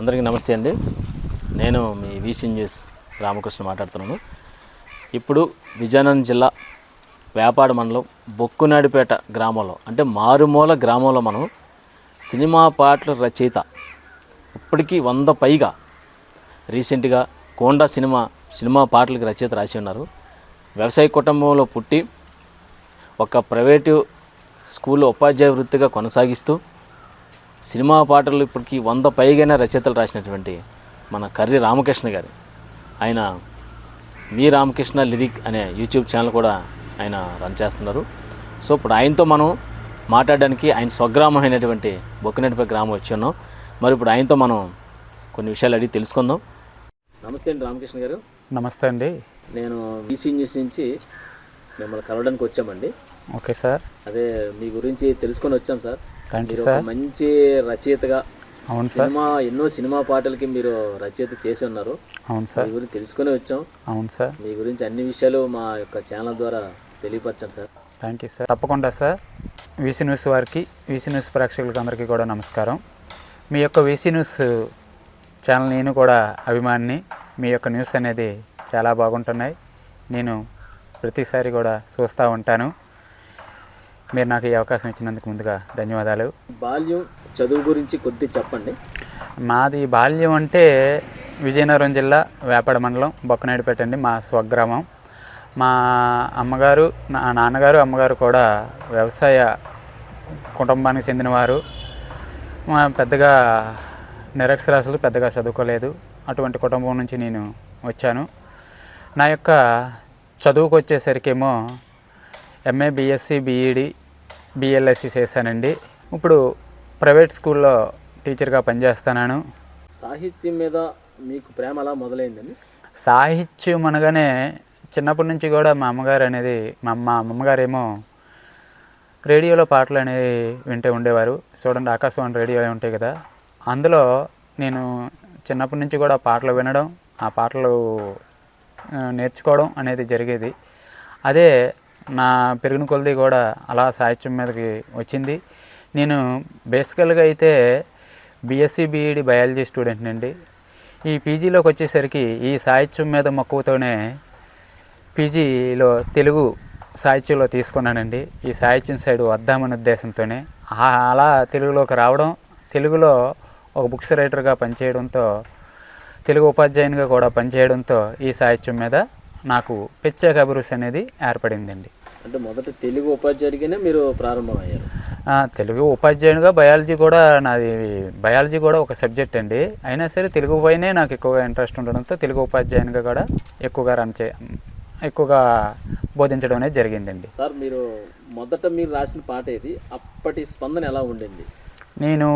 అందరికీ నమస్తే అండి. నేను మీ వీసీ న్యూస్ రామకృష్ణ మాట్లాడుతున్నాను. ఇప్పుడు విజయనగరం జిల్లా వ్యాపార మండలం బొక్కునాడిపేట గ్రామంలో అంటే మారుమూల గ్రామంలో మనం సినిమా పాటల రచయిత ఇప్పటికీ వంద పైగా రీసెంట్గా కోండా సినిమా సినిమా పాటలకు రచయిత రాసి ఉన్నారు. వ్యవసాయ కుటుంబంలో పుట్టి ఒక ప్రైవేటు స్కూల్లో ఉపాధ్యాయ వృత్తిగా కొనసాగిస్తూ సినిమా పాటలు ఇప్పటికీ వంద పైగానే రచయితలు రాసినటువంటి మన కర్రి రామకృష్ణ గారు. ఆయన మీ రామకృష్ణ లిరిక్ అనే యూట్యూబ్ ఛానల్ కూడా ఆయన రన్ చేస్తున్నారు. సో ఇప్పుడు ఆయనతో మనం మాట్లాడడానికి ఆయన స్వగ్రామం అయినటువంటి బొక్కనటిపై గ్రామం వచ్చి ఉన్నాం. మరి ఇప్పుడు ఆయనతో మనం కొన్ని విషయాలు అడిగి తెలుసుకుందాం. నమస్తే అండి రామకృష్ణ గారు. నమస్తే అండి. నేను బీసీ న్యూస్ నుంచి మిమ్మల్ని కలవడానికి వచ్చామండి. Okay sir. అదే మీ గురించి తెలుసుకొని వచ్చాం సార్. మీరు ఒక సార్. మంచి రచయితగా అవును సార్. సినిమా ఎన్నో సినిమా పాటలకి మీరు రచయిత చేసి ఉన్నారు. అవును మీ సార్ గురించి తెలుసుకొని వచ్చాం. అవును సార్. మీ గురించి అన్ని విషయాలు మా యొక్క ఛానల్ ద్వారా తెలియపరచాం సార్. Thank you sir. తప్పకుండా సార్. వీసీ న్యూస్ వారికి వీసీ న్యూస్ ప్రేక్షకులకు అందరికీ కూడా నమస్కారం. మీ యొక్క వీసీ న్యూస్ ఛానల్ నేను కూడా అభిమానిని మీ యొక్క న్యూస్ అనేది చాలా బాగుంటున్నాయి. నేను ప్రతిసారి కూడా చూస్తూ ఉంటాను. మీరు నాకు ఈ అవకాశం ఇచ్చినందుకు ముందుగా ధన్యవాదాలు. బాల్యం చదువు గురించి కొద్ది చెప్పండి. మాది బాల్యం అంటే విజయనగరం జిల్లా వేపాడ మండలం బొక్కనాయుడుపేట అండి మా స్వగ్రామం. మా అమ్మగారు నా నాన్నగారు అమ్మగారు కూడా వ్యవసాయ కుటుంబానికి చెందినవారు. మా పెద్దగా నిరక్షరాస్యులు పెద్దగా చదువుకోలేదు. అటువంటి కుటుంబం నుంచి నేను వచ్చాను. నా యొక్క చదువుకు వచ్చేసరికేమో ఎంఏ బీఎస్సీ బీఈడి బిఎల్ఎస్సి చేశానండి. ఇప్పుడు ప్రైవేట్ స్కూల్లో టీచర్గా పనిచేస్తున్నాను. సాహిత్యం మీద మీకు ప్రేమ అలా మొదలైందండి? సాహిత్యం అనగానే చిన్నప్పటి నుంచి కూడా మా అమ్మగారు అనేది మా అమ్మ అమ్మగారేమో రేడియోలో పాటలు అనేది వింటూ ఉండేవారు. చూడండి ఆకాశవాణి రేడియోలో ఉంటాయి కదా. అందులో నేను చిన్నప్పటి నుంచి కూడా పాటలు వినడం ఆ పాటలు నేర్చుకోవడం అనేది జరిగేది. అదే నా పెరిగిన కొలది కూడా అలా సాహిత్యం మీదకి వచ్చింది. నేను బేసికల్గా అయితే బీఎస్సీ బీఈడి బయాలజీ స్టూడెంట్ అండి. ఈ పీజీలోకి వచ్చేసరికి ఈ సాహిత్యం మీద మక్కువతోనే పీజీలో తెలుగు సాహిత్యంలో తీసుకున్నానండి. ఈ సాహిత్యం సైడ్ వద్దామనే ఉద్దేశంతోనే. అలా తెలుగులోకి రావడం తెలుగులో ఒక బుక్స్ రైటర్గా పనిచేయడంతో తెలుగు ఉపాధ్యాయునిగా కూడా పనిచేయడంతో ఈ సాహిత్యం మీద నాకు ప్రత్యేక అభిరుచి అనేది ఏర్పడిందండి. అంటే మొదట తెలుగు ఉపాధ్యాయుడిగానే మీరు ప్రారంభమయ్యారు? తెలుగు ఉపాధ్యాయునిగా బయాలజీ కూడా నాది బయాలజీ కూడా ఒక సబ్జెక్ట్ అండి. అయినా సరే తెలుగు పైనే నాకు ఎక్కువగా ఇంట్రెస్ట్ ఉండడంతో తెలుగు ఉపాధ్యాయునిగా కూడా ఎక్కువగా రన్ చే ఎక్కువగా బోధించడం అనేది జరిగిందండి. సార్ మీరు మొదట మీరు రాసిన పాట ఏది? అప్పటి స్పందన ఎలా ఉండింది? నేను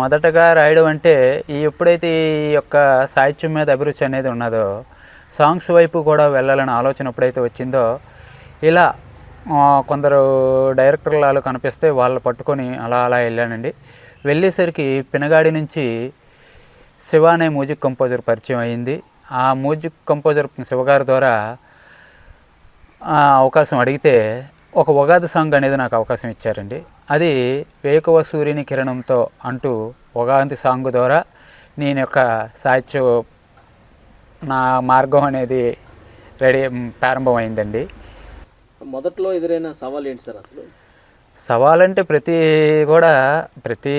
మొదటగా రాయడం అంటే ఈ ఎప్పుడైతే ఈ యొక్క సాహిత్యం మీద అభిరుచి అనేది ఉన్నదో సాంగ్స్ వైపు కూడా వెళ్ళాలని ఆలోచన ఎప్పుడైతే వచ్చిందో ఇలా కొందరు డైరెక్టర్లు కనిపిస్తే వాళ్ళు పట్టుకొని అలా అలా వెళ్ళానండి. వెళ్ళేసరికి పినగాడి నుంచి శివ అనే మ్యూజిక్ కంపోజర్ పరిచయం అయింది. ఆ మ్యూజిక్ కంపోజర్ శివగారి ద్వారా అవకాశం అడిగితే ఒక ఉగాది సాంగ్ అనేది నాకు అవకాశం ఇచ్చారండి. అది వేకువ సూర్యుని కిరణంతో అంటూ ఉగాది సాంగ్ ద్వారా నేను యొక్క సాహిత్య నా మార్గం అనేది రెడీ ప్రారంభమైందండి. మొదట్లో ఎదురైన సవాల్ ఏంటి సార్ అసలు? అంటే ప్రతి కూడా ప్రతి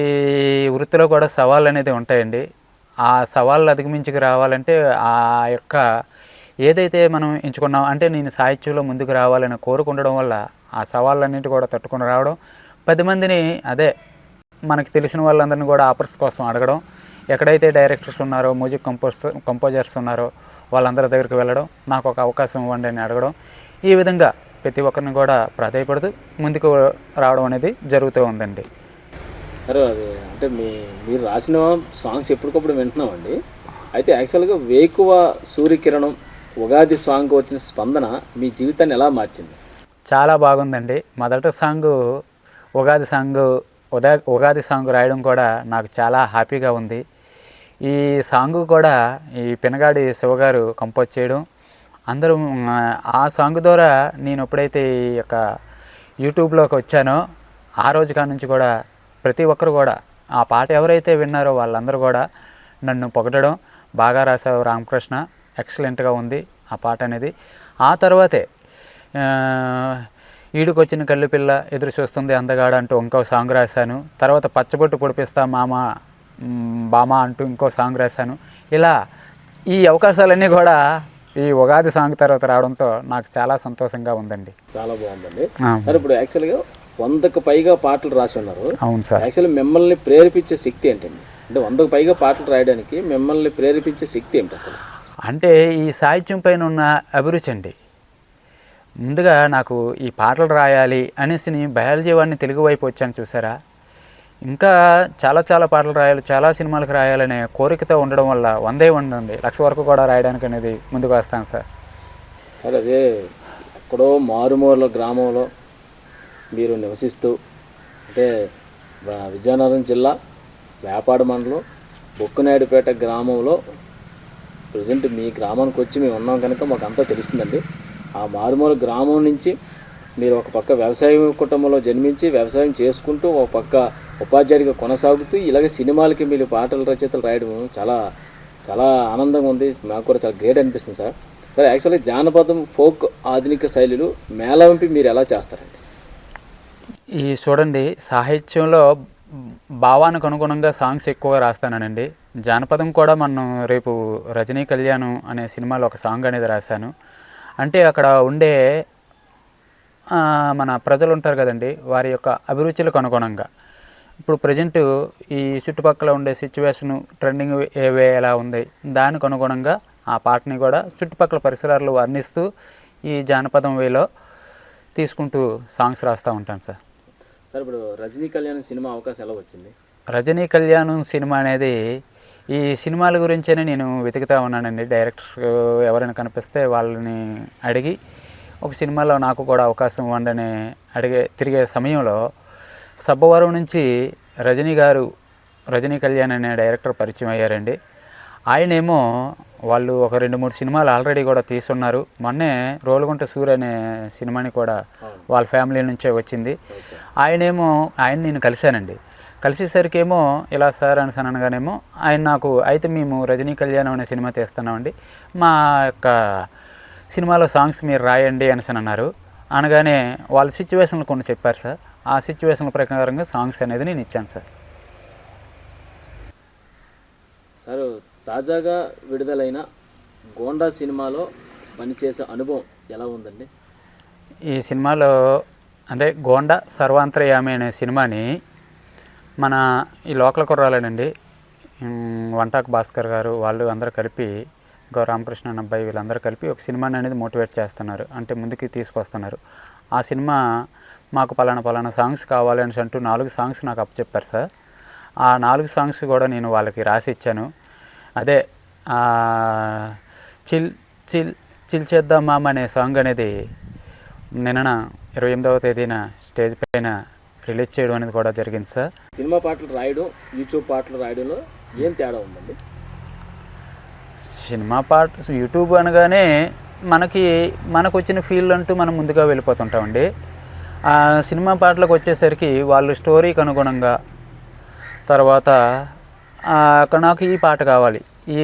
వృత్తిలో కూడా సవాళ్ళు అనేది ఉంటాయండి. ఆ సవాళ్ళు అధిగమించుకు రావాలంటే ఆ యొక్క ఏదైతే మనం ఎంచుకున్నాం అంటే నేను సాహిత్యంలో ముందుకు రావాలని కోరుకుండడం వల్ల ఆ సవాళ్ళన్నిటి కూడా తట్టుకుని రావడం పది మందిని అదే మనకి తెలిసిన వాళ్ళందరినీ కూడా ఆఫర్స్ కోసం అడగడం ఎక్కడైతే డైరెక్టర్స్ ఉన్నారో మ్యూజిక్ కంపోజ్ కంపోజర్స్ ఉన్నారో వాళ్ళందరి దగ్గరికి వెళ్ళడం నాకు ఒక అవకాశం ఇవ్వండి అని అడగడం ఈ విధంగా ప్రతి ఒక్కరిని కూడా ప్రాధాయపడుతూ ముందుకు రావడం అనేది జరుగుతూ ఉందండి. సరే అది అంటే మీ మీరు రాసిన సాంగ్స్ ఎప్పటికప్పుడు వింటున్నామండి. అయితే యాక్చువల్గా వేకువ సూర్యకిరణం ఉగాది సాంగ్ వచ్చిన స్పందన మీ జీవితాన్ని ఎలా మార్చింది? చాలా బాగుందండి. మొదటి సాంగ్ ఉగాది సాంగ్ ఉదా ఉగాది సాంగ్ రాయడం కూడా నాకు చాలా హ్యాపీగా ఉంది. ఈ సాంగ్ కూడా ఈ పినగాడి శివగారు కంపోజ్ చేయడం అందరూ ఆ సాంగ్ ద్వారా నేను ఎప్పుడైతే ఈ యొక్క యూట్యూబ్లోకి వచ్చానో ఆ రోజు కాడ నుంచి కూడా ప్రతి ఒక్కరు కూడా ఆ పాట ఎవరైతే విన్నారో వాళ్ళందరూ కూడా నన్ను పొగడడం బాగా రాసావు రామకృష్ణ ఎక్సలెంట్గా ఉంది ఆ పాట అనేది. ఆ తర్వాతే ఈడుకొచ్చిన కళ్ళు పిల్ల ఎదురు చూస్తుంది అందగాడ అంటూ ఇంకో సాంగ్ రాశాను. తర్వాత పచ్చబొట్టు పొడిపిస్తా మామ బామ అంటూ ఇంకో సాంగ్ రాశాను. ఇలా ఈ అవకాశాలన్నీ కూడా ఈ ఉగాది సాంగ్ తర్వాత రావడంతో నాకు చాలా సంతోషంగా ఉందండి. చాలా బాగుందండి. సార్ ఇప్పుడు యాక్చువల్గా వందకు పైగా పాటలు రాసి ఉన్నారు. అవును సార్. యాక్చువల్లీ మిమ్మల్ని ప్రేరేపించే శక్తి ఏంటండి? అంటే వందకు పైగా పాటలు రాయడానికి మిమ్మల్ని ప్రేరేపించే శక్తి ఏంటి అసలు? అంటే ఈ సాహిత్యం పైన ఉన్న అభిరుచి అండి. ముందుగా నాకు ఈ పాటలు రాయాలి అనేసి బయాలజీ వాడిని తెలుగు వైపు వచ్చాను చూసారా? ఇంకా చాలా చాలా పాటలు రాయాలి చాలా సినిమాలకు రాయాలనే కోరికతో ఉండడం వల్ల వందే ఉండండి లక్ష వరకు కూడా రాయడానికి అనేది ముందుకు వస్తాను సార్. సార్ అదే ఎక్కడో మారుమూల గ్రామంలో మీరు నివసిస్తూ అంటే విజయనగరం జిల్లా వేపాడ మండలం బొక్కునాయుడుపేట గ్రామంలో ప్రజెంట్ మీ గ్రామానికి వచ్చి మేము ఉన్నాం కనుక మాకు అంతా తెలుస్తుందండి. ఆ మారుమూల గ్రామం నుంచి మీరు ఒక పక్క వ్యవసాయ కుటుంబంలో జన్మించి వ్యవసాయం చేసుకుంటూ ఒక పక్క ఉపాధ్యాయుడిగా కొనసాగుతూ ఇలాగే సినిమాలకి మీరు పాటలు రచయితలు రాయడం చాలా చాలా ఆనందంగా ఉంది. నాకు కూడా చాలా గ్రేట్ అనిపిస్తుంది సార్. సార్ యాక్చువల్లీ జానపదం ఫోక్ ఆధునిక శైలులు మేళవింపి మీరు ఎలా చేస్తారండి? ఈ చూడండి సాహిత్యంలో భావానికి అనుగుణంగా సాంగ్స్ ఎక్కువగా రాస్తానండి జానపదం కూడా మనం రేపు రజనీ కళ్యాణం అనే సినిమాలో ఒక సాంగ్ అనేది రాశాను. అంటే అక్కడ ఉండే మన ప్రజలు ఉంటారు కదండి వారి యొక్క అభిరుచులకు అనుగుణంగా ఇప్పుడు ప్రజెంట్ ఈ చుట్టుపక్కల ఉండే సిచ్యువేషన్ ట్రెండింగ్ ఏవే ఎలా ఉంది దానికి అనుగుణంగా ఆ పాటని కూడా చుట్టుపక్కల పరిసరాలు వర్ణిస్తూ ఈ జానపదం వేలో తీసుకుంటూ సాంగ్స్ రాస్తూ ఉంటాను సార్. సార్ ఇప్పుడు రజనీ కళ్యాణ్ సినిమా అవకాశం ఎలా వచ్చింది? రజనీ కళ్యాణం సినిమా అనేది ఈ సినిమాల గురించే నేను వెతుకుతా ఉన్నానండి. డైరెక్టర్స్ ఎవరైనా కనిపిస్తే వాళ్ళని అడిగి ఒక సినిమాలో నాకు కూడా అవకాశం ఇవ్వండి అని అడిగే తిరిగే సమయంలో సబ్బవరం నుంచి రజనీ గారు రజనీ కళ్యాణ్ అనే డైరెక్టర్ పరిచయం అయ్యారండి. ఆయనేమో వాళ్ళు ఒక రెండు మూడు సినిమాలు ఆల్రెడీ కూడా తీసున్నారు మొన్నే రోలుగుంట సూర్య అనే సినిమాని కూడా వాళ్ళ ఫ్యామిలీ నుంచే వచ్చింది. ఆయనేమో ఆయన నేను కలిశానండి. కలిసేసరికి ఏమో ఇలా సార్ అని అనగానేమో ఆయన నాకు అయితే మేము రజనీ కళ్యాణం అనే సినిమా తీస్తున్నామండి. మా యొక్క సినిమాలో సాంగ్స్ మీరు రాయండి అనేసి అన్నారు. అనగానే వాళ్ళ సిచ్యువేషన్లు కొన్ని చెప్పారు సార్. ఆ సిచ్యువేషన్ల ప్రకారంగా సాంగ్స్ అనేది నేను ఇచ్చాను సార్. సార్ తాజాగా విడుదలైన గోండా సినిమాలో పనిచేసే అనుభవం ఎలా ఉందండి? ఈ సినిమాలో అంటే గోండా సర్వాంతర్యామి అనే సినిమాని మన ఈ లోకల్ కుర్రాలేనండి వంటాకు భాస్కర్ గారు వాళ్ళు అందరూ కలిపి ఇంకా రామకృష్ణ అన్న అబ్బాయి వీళ్ళందరూ కలిపి ఒక సినిమాని అనేది మోటివేట్ చేస్తున్నారు. అంటే ముందుకి తీసుకొస్తున్నారు. ఆ సినిమా మాకు పలానా పలానా సాంగ్స్ కావాలి అని అంటూ నాలుగు సాంగ్స్ నాకు అప్పచెప్పారు సార్. ఆ నాలుగు సాంగ్స్ కూడా నేను వాళ్ళకి రాసి ఇచ్చాను. అదే చిల్ చిల్ చిల్ చేద్దాం మామ అనే సాంగ్ అనేది నిన్న ఇరవై ఎనిమిదవ తేదీన స్టేజ్ పైన రిలీజ్ చేయడం అనేది కూడా జరిగింది సార్. సినిమా పాటలు రాయడం యూట్యూబ్ పాటలు రాయడంలో ఏం తేడా ఉందండి? సినిమా పాట యూట్యూబ్ అనగానే మనకి మనకు వచ్చిన ఫీల్ అంటూ మనం ముందుగా వెళ్ళిపోతుంటామండి. ఆ సినిమా పాటలకు వచ్చేసరికి వాళ్ళు స్టోరీకి అనుగుణంగా తర్వాత అక్కడ నాకు ఈ పాట కావాలి. ఈ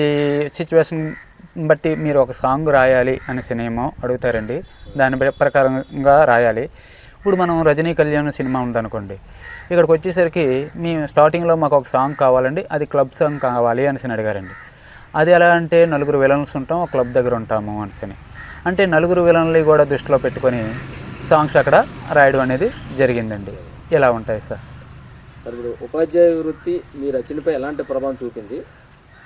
సిచ్యువేషన్ బట్టి మీరు ఒక సాంగ్ రాయాలి అని సినిమా అడుగుతారండి. దాని ప్రకారంగా రాయాలి. ఇప్పుడు మనం రజనీ కళ్యాణ్ సినిమా ఉందనుకోండి. ఇక్కడికి వచ్చేసరికి మేము స్టార్టింగ్లో మాకు ఒక సాంగ్ కావాలండి. అది క్లబ్ సాంగ్ కావాలి అనేసి అడిగారండి. అది ఎలా అంటే నలుగురు విలన్స్ ఉంటాం ఒక క్లబ్ దగ్గర ఉంటాము అనేసి. అంటే నలుగురు విలన్లు కూడా దృష్టిలో పెట్టుకొని సాంగ్స్ అక్కడ రాయడం అనేది జరిగిందండి. ఇలా ఉంటాయి సార్? సార్ ఇప్పుడు ఉపాధ్యాయ వృత్తి మీ రచనపై ఎలాంటి ప్రభావం చూపింది?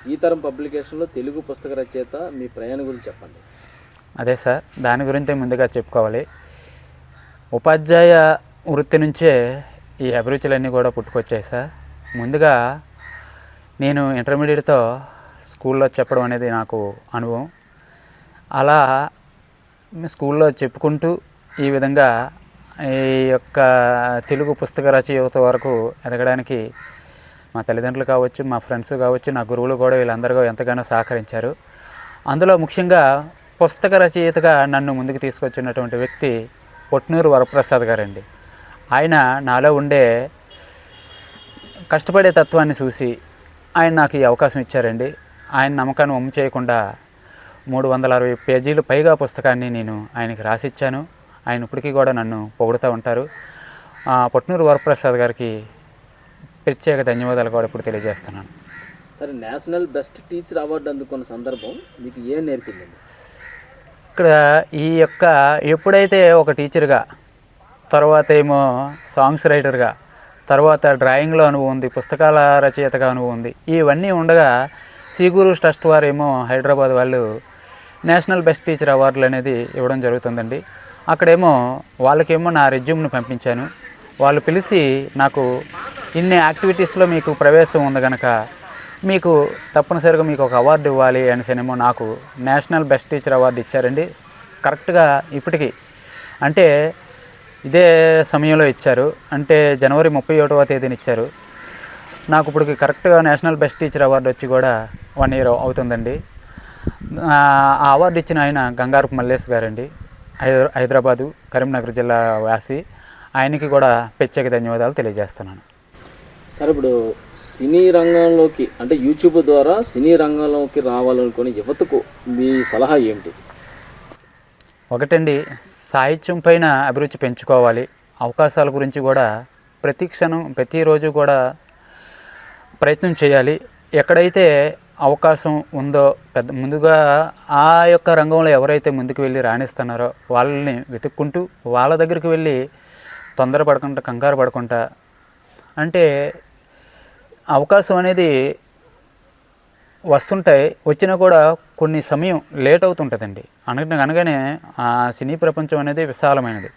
ఈ తరం పబ్లికేషన్లో తెలుగు పుస్తక రచయిత మీ ప్రయాణం గురించి చెప్పండి. అదే సార్ దాని గురించి ముందుగా చెప్పుకోవాలి. ఉపాధ్యాయ వృత్తి నుంచే ఈ అభిరుచులన్నీ కూడా పుట్టుకొచ్చాయి సార్. ముందుగా నేను ఇంటర్మీడియట్తో స్కూల్లో చెప్పడం అనేది నాకు అనుభవం. అలా స్కూల్లో చెప్పుకుంటూ ఈ విధంగా ఈ యొక్క తెలుగు పుస్తక రచయిత వరకు ఎదగడానికి మా తల్లిదండ్రులు కావచ్చు మా ఫ్రెండ్స్ కావచ్చు నా గురువులు కూడా వీళ్ళందరూ ఎంతగానో సహకరించారు. అందులో ముఖ్యంగా పుస్తక రచయితగా నన్ను ముందుకు తీసుకొచ్చినటువంటి వ్యక్తి పొట్నూరు వరప్రసాద్ గారండి. ఆయన నాలో ఉండే కష్టపడే తత్వాన్ని చూసి ఆయన నాకు ఈ అవకాశం ఇచ్చారండి. ఆయన నమ్మకాన్ని ఒమ్ము చేయకుండా మూడు వందల అరవై పేజీలు పైగా పుస్తకాన్ని నేను ఆయనకి రాసిచ్చాను. ఆయన ఇప్పటికీ కూడా నన్ను పొగుడుతూ ఉంటారు. పొట్నూరు వరప్రసాద్ గారికి ప్రత్యేక ధన్యవాదాలు కూడా ఇప్పుడు తెలియజేస్తున్నాను. సరే నేషనల్ బెస్ట్ టీచర్ అవార్డు అందుకున్న సందర్భం మీకు ఏం నేర్పిందండి? ఇక్కడ ఈ యొక్క ఎప్పుడైతే ఒక టీచర్గా తర్వాత ఏమో సాంగ్స్ రైటర్గా తర్వాత డ్రాయింగ్లో అనుభవం ఉంది పుస్తకాల రచయితగా అనుభవం ఉంది ఇవన్నీ ఉండగా సీగూరు ట్రస్ట్ వారేమో హైదరాబాద్ వాళ్ళు నేషనల్ బెస్ట్ టీచర్ అవార్డులు అనేది ఇవ్వడం జరుగుతుందండి. అక్కడేమో వాళ్ళకేమో నా రెజ్యూమ్ను పంపించాను. వాళ్ళు పిలిచి నాకు ఇన్ని యాక్టివిటీస్లో మీకు ప్రవేశం ఉంది కనుక మీకు తప్పనిసరిగా మీకు ఒక అవార్డు ఇవ్వాలి అనేసినేమో నాకు నేషనల్ బెస్ట్ టీచర్ అవార్డు ఇచ్చారండి. కరెక్ట్గా ఇప్పటికీ అంటే ఇదే సమయంలో ఇచ్చారు. అంటే జనవరి ముప్పై ఒకటవ తేదీన ఇచ్చారు. నాకు ఇప్పుడు కరెక్ట్గా నేషనల్ బెస్ట్ టీచర్ అవార్డు వచ్చి కూడా వన్ ఇయర్ అవుతుందండి. ఆ అవార్డు ఇచ్చిన ఆయన గంగారపు మల్లేష్ గారండి. హైదరా హైదరాబాదు కరీంనగర్ జిల్లా వాసి. ఆయనకి కూడా ప్రత్యేక ధన్యవాదాలు తెలియజేస్తున్నాను. సరే ఇప్పుడు సినీ రంగంలోకి అంటే యూట్యూబ్ ద్వారా సినీ రంగంలోకి రావాలనుకునే యువతకు మీ సలహా ఏంటి? ఒకటండి సాహిత్యం పైన అభిరుచి పెంచుకోవాలి. అవకాశాల గురించి కూడా ప్రతి క్షణం ప్రతిరోజు కూడా ప్రయత్నం చేయాలి. ఎక్కడైతే అవకాశం ఉందో పెద్ద ముందుగా ఆ యొక్క రంగంలో ఎవరైతే ముందుకు వెళ్ళి రాణిస్తున్నారో వాళ్ళని వెతుక్కుంటూ వాళ్ళ దగ్గరికి వెళ్ళి తొందర పడకుండా కంగారు పడకుండా అంటే అవకాశం అనేది వస్తుంటాయి. వచ్చినా కూడా కొన్ని సమయం లేట్ అవుతుంటుందండి. అనగా అనగానే ఆ సినీ ప్రపంచం అనేది విశాలమైనది.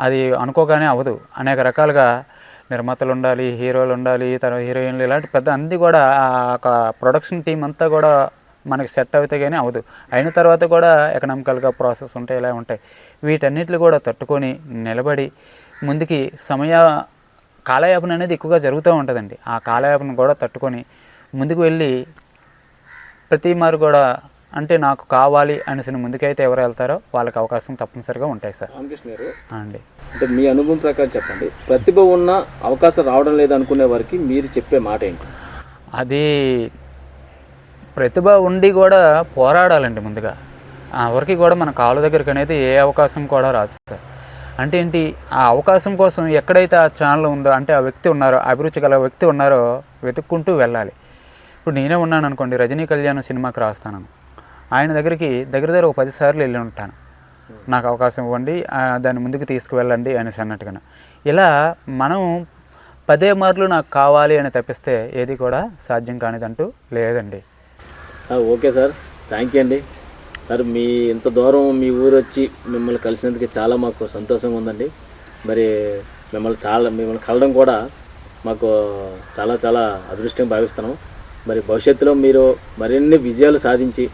అది అనుకోగానే అవ్వదు. అనేక రకాలుగా నిర్మాతలు ఉండాలి హీరోలు ఉండాలి తర్వాత హీరోయిన్లు ఇలాంటి పెద్ద అన్నీ కూడా ఆ ఒక ప్రొడక్షన్ టీం అంతా కూడా మనకి సెట్ అవుతే కానీ అవ్వదు. అయిన తర్వాత కూడా ఎకనామికల్గా ప్రాసెస్ ఉంటాయి ఇలా ఉంటాయి. వీటన్నిటిని కూడా తట్టుకొని నిలబడి ముందుకి సమయ కాలయాపన అనేది ఎక్కువగా జరుగుతూ ఉంటుందండి. ఆ కాలయాపన కూడా తట్టుకొని ముందుకు వెళ్ళి ప్రతి మారు కూడా అంటే నాకు కావాలి అనేసిన ముందుకైతే ఎవరు వెళ్తారో వాళ్ళకి అవకాశం తప్పనిసరిగా ఉంటాయి సార్. అండి. అంటే మీ అనుభవం ప్రకారం చెప్పండి. ప్రతిభ ఉన్న అవకాశం రావడం లేదు అనుకునే వారికి మీరు చెప్పే మాట ఏంటి? అది ప్రతిభ ఉండి కూడా పోరాడాలండి ముందుగా. ఎవరికి కూడా మన కాలు దగ్గరికి అనేది ఏ అవకాశం కూడా రాదు సార్. అంటే ఏంటి ఆ అవకాశం కోసం ఎక్కడైతే ఆ ఛానల్ ఉందో అంటే ఆ వ్యక్తి ఉన్నారో అభిరుచి గల వ్యక్తి ఉన్నారో వెతుక్కుంటూ వెళ్ళాలి. ఇప్పుడు నేనే ఉన్నాను అనుకోండి రజనీ కళ్యాణ్ సినిమాకి రాస్తాను. ఆయన దగ్గరికి దగ్గర దగ్గర ఒక పది సార్లు వెళ్ళి ఉంటాను. నాకు అవకాశం ఇవ్వండి దాన్ని ముందుకు తీసుకువెళ్ళండి అనేసి అన్నట్టుగా ఇలా మనం పదే మార్లు నాకు కావాలి అని తప్పిస్తే ఏది కూడా సాధ్యం కానిదంటూ లేదండి. Okay sir. థ్యాంక్ యూ అండి. సార్ మీ ఇంత దూరం మీ ఊరు వచ్చి మిమ్మల్ని కలిసినందుకు చాలా మాకు సంతోషంగా ఉందండి. మరి మిమ్మల్ని చాలా మిమ్మల్ని కలడం కూడా మాకు చాలా చాలా అదృష్టంగా భావిస్తున్నాం. మరి భవిష్యత్తులో మీరు మరిన్ని విజయాలు సాధించి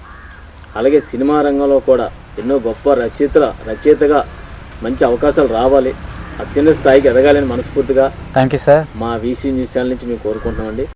అలాగే సినిమా రంగంలో కూడా ఎన్నో గొప్ప రచయితల రచయితగా మంచి అవకాశాలు రావాలి. అత్యున్నత స్థాయికి ఎదగాలని మనస్ఫూర్తిగా థ్యాంక్ యూ సార్ మా వీసీ న్యూస్ ఛానల్ నుంచి మేము కోరుకుంటున్నామండి.